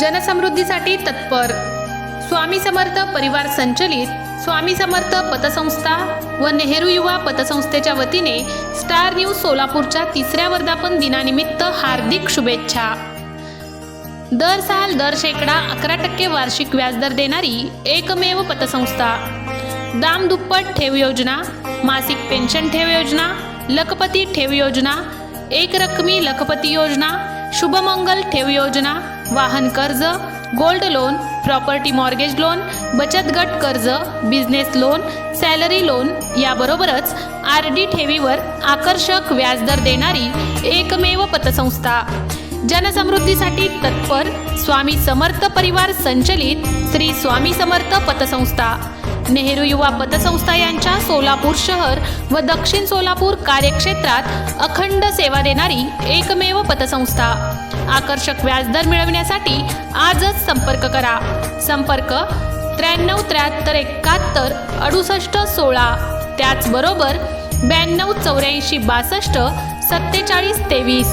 जनसमृद्धीसाठी तत्पर. स्वामी समर्थ परिवार संचलित स्वामी समर्थ पतसंस्था व नेहरू युवा पतसंस्थेच्या वतीने स्टार न्यूज सोलापूरच्या तिसऱ्या वर्धापन दिनानिमित्त हार्दिक शुभेच्छा. दर साल दर शेकडा अकरा टक्के वार्षिक व्याजदर देणारी एकमेव पतसंस्था. दाम दुप्पट ठेव योजना मासिक पेन्शन ठेव योजना लखपती ठेव योजना एक रकमी लखपती योजना शुभमंगल ठेव योजना वाहन कर्ज gold loan property mortgage loan बचत गट कर्ज बिझनेस लोन सॅलरी लोन याबरोबरच आर डी ठेवीवर आकर्षक व्याजदर देणारी एकमेव पतसंस्था. जनसमृद्धीसाठी तत्पर स्वामी समर्थ परिवार संचलित श्री स्वामी समर्थ पतसंस्था. नेहरू युवा पतसंस्था यांच्या सोलापूर शहर व दक्षिण सोलापूर कार्यक्षेत्रात अखंड सेवा देणारी एकमेव पतसंस्था. आकर्षक व्याजदर मिळवण्यासाठी आजच संपर्क करा. संपर्क त्र्याण्णव त्र्याहत्तर एकाहत्तर अडुसष्ट सोळा. त्याचबरोबर ब्याण्णव चौऱ्याऐंशी बासष्ट सत्तेचाळीस तेवीस.